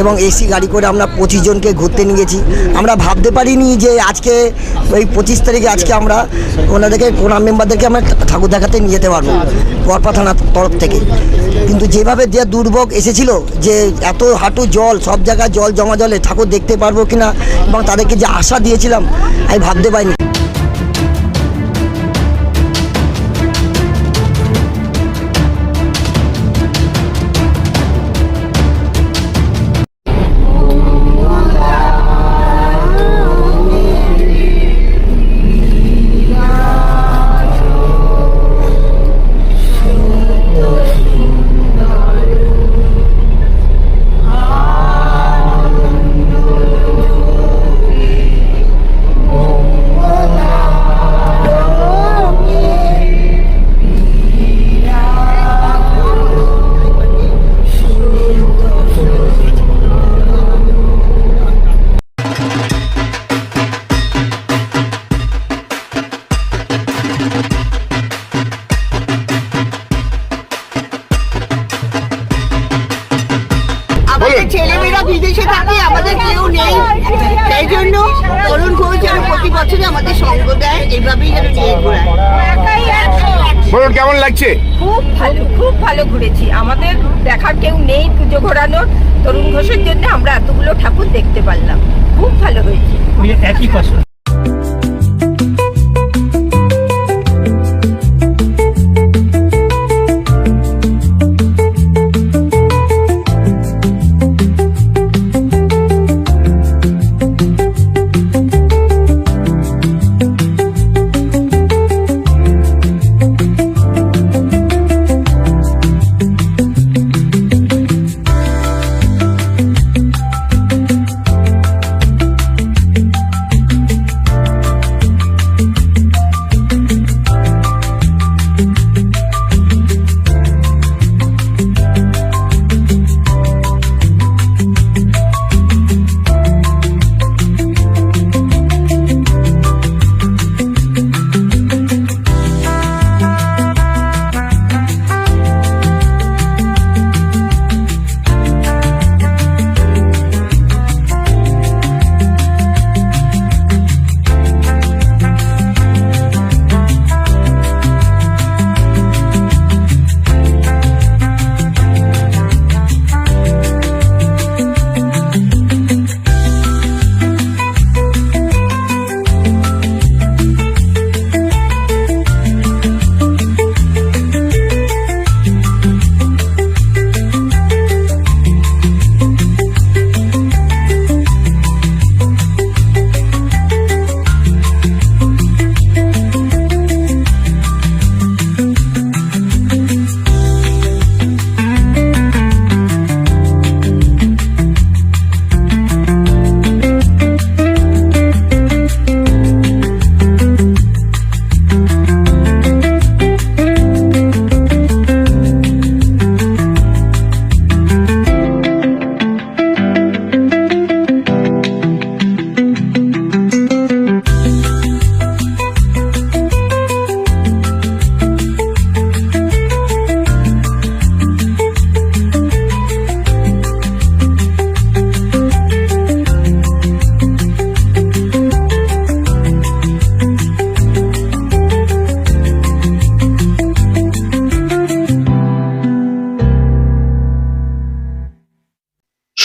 এবং এসি গাড়ি করে আমরা পঁচিশ জনকে ঘুরতে নিয়ে গেছি। আমরা ভাবতে পারিনি যে আজকে ওই পঁচিশ তারিখে আজকে আমরা ওনাদেরকে কোনা মেম্বারদেরকে আমরা ঠাকুর দেখাতে নিয়ে যেতে পারব গড়পা থানার তরফ থেকে। কিন্তু যেভাবে যে দুর্ভোগ এসেছিল, যে এত হাঁটু জল, সব জায়গায় জল জমা জলে ঠাকুর দেখতে পারব কিনা এবং তাদেরকে যে আশা দিয়েছিলাম, আমি ভাবতে পারিনি। বিদেশে থাকে আমাদের কেউ নেই। সেই জন্য তরুণ ঘোষ যেন প্রতি বছরে আমাদের সঙ্গ দেয় এইভাবেই যেন নিয়ে ঘোরায় বলুন কেমন লাগছে? খুব ভালো খুব ভালো ঘুরেছি। আমাদের দেখার কেউ নেই পুজো ঘোরানোর। তরুণ ঘোষের জন্য আমরা এতগুলো ঠাকুর দেখতে পারলাম। খুব ভালো হয়েছে। একই কথা।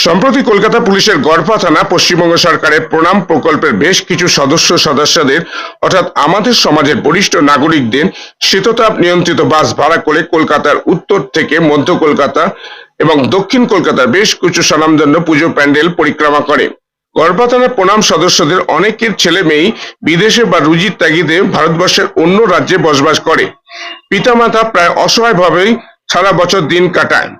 সম্প্রতি কলকাতা পুলিশের গড়পা থানা পশ্চিমবঙ্গ সরকারের প্রণাম প্রকল্পের বেশ কিছু সদস্য সদস্যদের, অর্থাৎ আমাদের সমাজের বরিষ্ঠ নাগরিকদের শীততাপ নিয়ন্ত্রিত বাস ভাড়া করে কলকাতার উত্তর থেকে মধ্য কলকাতা এবং দক্ষিণ কলকাতার বেশ কিছু স্বনামধন্য পুজো প্যান্ডেল পরিক্রমা করে। গড়পা থানার প্রণাম সদস্যদের অনেকের ছেলে মেয়েই বিদেশে বা রুজির তাগিদে ভারতবর্ষের অন্য রাজ্যে বসবাস করে। পিতামাতা প্রায় অসহায়ভাবেই সারা বছর দিন কাটায়।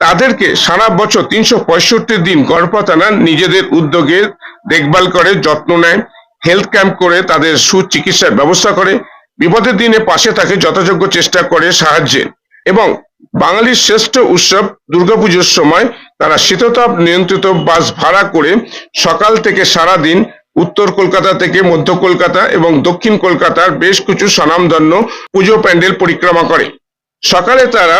তাদেরকে সারা বছর তিনশো পঁয়ষট্টি দিন গর্ভপাতানা নিজেদের উদ্যোগে দেখভাল করে, যত্ন নেয় হেলথ ক্যাম্প করে তাদের সুচিকিৎসার ব্যবস্থা করে, বিপদের দিনে পাশে থাকে, যথাযোগ্য চেষ্টা করে সাহায্যে। এবং বাঙালির শ্রেষ্ঠ উৎসব দুর্গাপুজোর সময় তারা শীততাপ নিয়ন্ত্রিত বাস ভাড়া করে সকাল থেকে সারা দিন উত্তর কলকাতা থেকে মধ্য কলকাতা এবং দক্ষিণ কলকাতার বেশ কিছু স্বনামধন্য পুজো প্যান্ডেল পরিক্রমা করে। সকালে তারা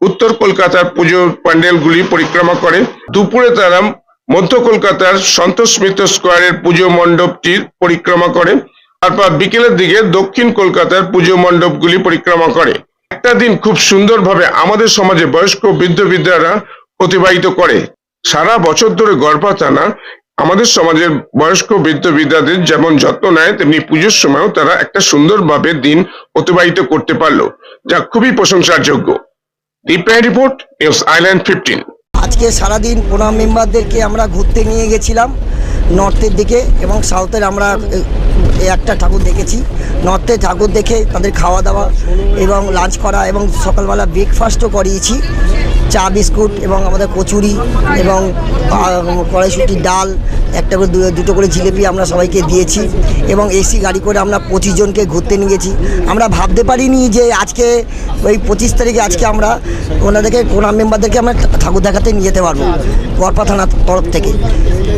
উত্তর কলকাতার পুজো প্যান্ডেলগুলি পরিক্রমা করে। দুপুরে তারা মধ্য কলকাতার সন্তোষ মিত্র স্কোয়ারের পুজো মণ্ডপটির পরিক্রমা করে। তারপর বিকেলের দিকে দক্ষিণ কলকাতার পুজো মণ্ডপগুলি পরিক্রমা করে। একটা দিন খুব সুন্দরভাবে আমাদের সমাজে বয়স্ক বৃদ্ধ বিদ্যারা অতিবাহিত করে। সারা বছর ধরে গড়পা থানা আমাদের সমাজের বয়স্ক বৃদ্ধ বিদ্যাদের যেমন যত্ন নেয়, তেমনি পুজোর সময়ও তারা একটা সুন্দরভাবে দিন অতিবাহিত করতে পারল, যা খুবই প্রশংসার যোগ্য দীপ্রায় রিপোর্ট নিউজ আইল্যান্ড ফিফটিন আজকে সারাদিন প্রণাম মেম্বারদেরকে আমরা ঘুরতে নিয়ে গেছিলাম। নর্থের দিকে এবং সাউথের আমরা একটা ঠাকুর দেখেছি। নর্থে ঠাকুর দেখে তাদের খাওয়া দাওয়া এবং লাঞ্চ করা এবং সকালবেলা ব্রেকফাস্টও করিয়েছি। চা বিস্কুট এবং আমাদের কচুরি এবং কড়াইশুটির ডাল, একটা করে দুটো করে জিলিপি আমরা সবাইকে দিয়েছি এবং এসি গাড়ি করে আমরা পঁচিশ জনকে ঘুরতে নিয়ে গেছি। আমরা ভাবতে পারিনি যে আজকে, ওই পঁচিশ তারিখে আজকে আমরা ওনাদেরকে প্রণাম মেম্বারদেরকে আমরা ঠাকুর দেখাতে নিয়ে যেতে পারব। গড়পা থানার তরফ থেকে।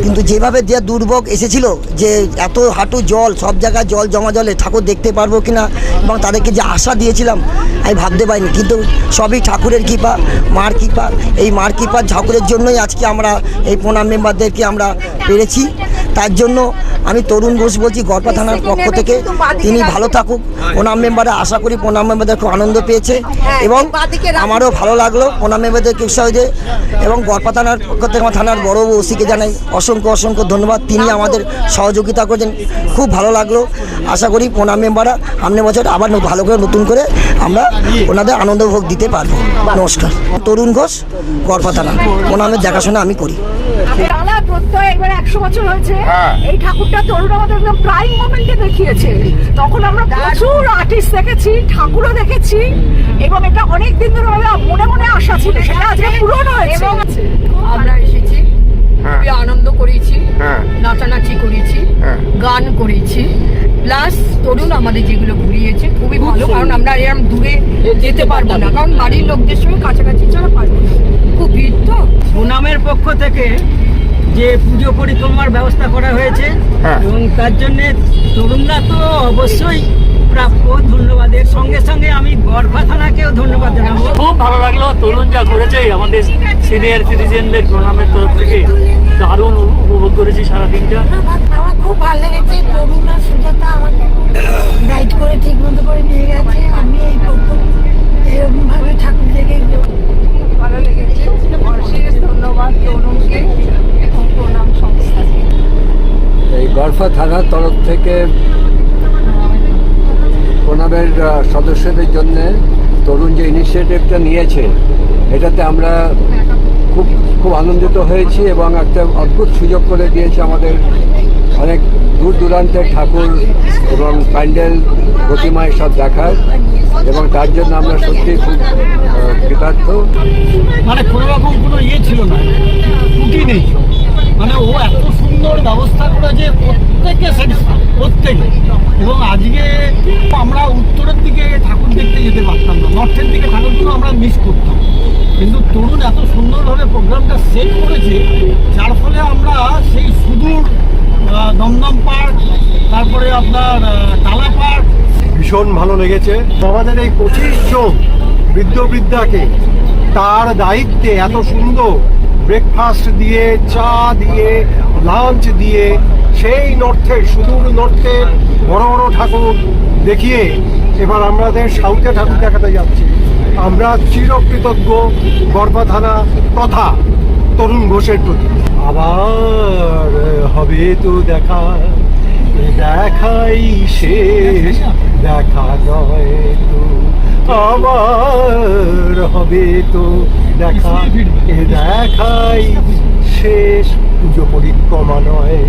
কিন্তু যেভাবে যে দুর্ভোগ এসেছিল যে এত হাঁটু জল, সব জায়গায় জল জমা জলে ঠাকুর দেখতে পারব কিনা এবং তাদেরকে যে আশা দিয়েছিলাম, আমি ভাবতে পারিনি। কিন্তু সবই ঠাকুরের কৃপা, মার কৃপা। এই মার কৃপা ঠাকুরের জন্যই আজকে আমরা, এই প্রণাম মেম্বারদেরকে আমরা পেরেছি। তার জন্য আমি তরুণ ঘোষ বলছি গড়পা থানার পক্ষ থেকে তিনি ভালো থাকুক। প্রণাম মেম্বারে আশা করি প্রণাম মেম্বারদের খুব আনন্দ পেয়েছে এবং আমারও ভালো লাগল প্রণাম মেম্বারদেরকে উৎসাহ দিয়ে এবং গড়পা থানার পক্ষ থেকে আমার থানার বড় ওসিকে জানাই অসংখ্য অসংখ্য ধন্যবাদ। তিনি আমাদের সহযোগিতা করেছেন খুব ভালো লাগল। আশা করি প্রণাম মেম্বাররা সামনে বছর আবার ভালো করে নতুন করে আমরা ওনাদের আনন্দ ভোগ দিতে পারব। নমস্কার। তরুণ ঘোষ গড়পা থানা। প্রণামের দেখাশোনা আমি করি। এবার একশো বছর হয়েছে। হ্যাঁ। এই ঠাকুরটা তরুণ আমাদের একদম প্রাইম মোমেন্টে দেখিয়েছে। তখন আমরা প্রচুর আর্টিস্ট দেখেছি ঠাকুরও দেখেছি এবং এটা অনেক দিন ধরে আমাদের মনে মনে আশা ছিল সেটা আজকে পূরণ হয়েছে। আমরা এসেছি হ্যাঁ। খুবই আনন্দ করেছি হ্যাঁ। নাচানাচি করেছি। গান করেছি। প্লাস তরুণ আমাদের যেগুলো ঘুরিয়েছে খুবই ভালো কারণ আমরা এরকম দূরে যেতে পারব না কারণ বাড়ির লোকদের সঙ্গে কাছাকাছি ছাড়া পারব না। খুব ভিড় তো। প্রণামের পক্ষ থেকে যে পুজো পরিক্রমার ব্যবস্থা করা হয়েছে হ্যাঁ। এবং তার জন্য তরুণরা তো অবশ্যই প্রাপ্য ধন্যবাদের। সঙ্গে সঙ্গে আমি গড়ফা থানাকেও ধন্যবাদ জানাব। খুব ভালো লাগল তরুণ যা করেছে আমাদের সিনিয়র সিটিজেনদের প্রণামের তরফ থেকে দারুণ উপভোগ করেছি সারা দিনটা আমার খুব ভালো লেগেছে তরুণরা সুজাতা আমাকে গাইড করে ঠিক মতো করে নিয়ে গেছে। আমি এই প্রথম এরকম ভাবে ঠাকুর দেখে ভালো লেগেছে। অশেষ ধন্যবাদ তরুণকে এবং প্রণাম সংস্থাকে এই গড়ফা থানার তরফ থেকে প্রণামের সদস্যদের জন্য তরুণ যে ইনিশিয়েটিভটা নিয়েছে, এটাতে আমরা খুব খুব আনন্দিত হয়েছি এবং একটা অদ্ভুত সুযোগ করে দিয়েছে আমাদের অনেক দূর দূরান্তের ঠাকুর এবং প্যান্ডেল প্রতিমা সব দেখার এবং তার জন্য আমরা সত্যি খুব কৃতার্থ। মানে কোনো রকম কোনো ইয়ে ছিল না। নেই মানে ও এত সুন্দর ব্যবস্থা করেছে প্রত্যেকে স্যাটিসফাই প্রত্যেকে। এবং আজকে আমরা উত্তরের দিকে ঠাকুর দেখতে যেতে পারতাম না নর্থের দিকে ঠাকুরগুলো আমরা মিস করতাম। কিন্তু তরুণ এত সুন্দরভাবে প্রোগ্রামটা সেট করেছে, যার ফলে আমরা সেই সুদূর দমদম পার্ক, তারপরে আপনার টালা পার্ক। ভীষণ ভালো লেগেছে। আমাদের এই পঁচিশ জন বৃদ্ধ বৃদ্ধাকে তার দায়িত্বে এত সুন্দর ব্রেকফাস্ট দিয়ে, চা দিয়ে, লাঞ্চ দিয়ে, সেই নর্থে, সুদূর নর্থের বড় বড় ঠাকুর দেখিয়ে এবার আমাদের সাউথে ঠাকুর দেখাতে যাচ্ছি। আমরা চিরকৃতজ্ঞ গর্বা থানা তথা তরুণ ঘোষের প্রতি। আবার হবে তো দেখা দেখাই শেষ। দেখা নয় তো। আমার হবে তো দেখা দেখাই শেষ। পুজো পরিক্রমা নয়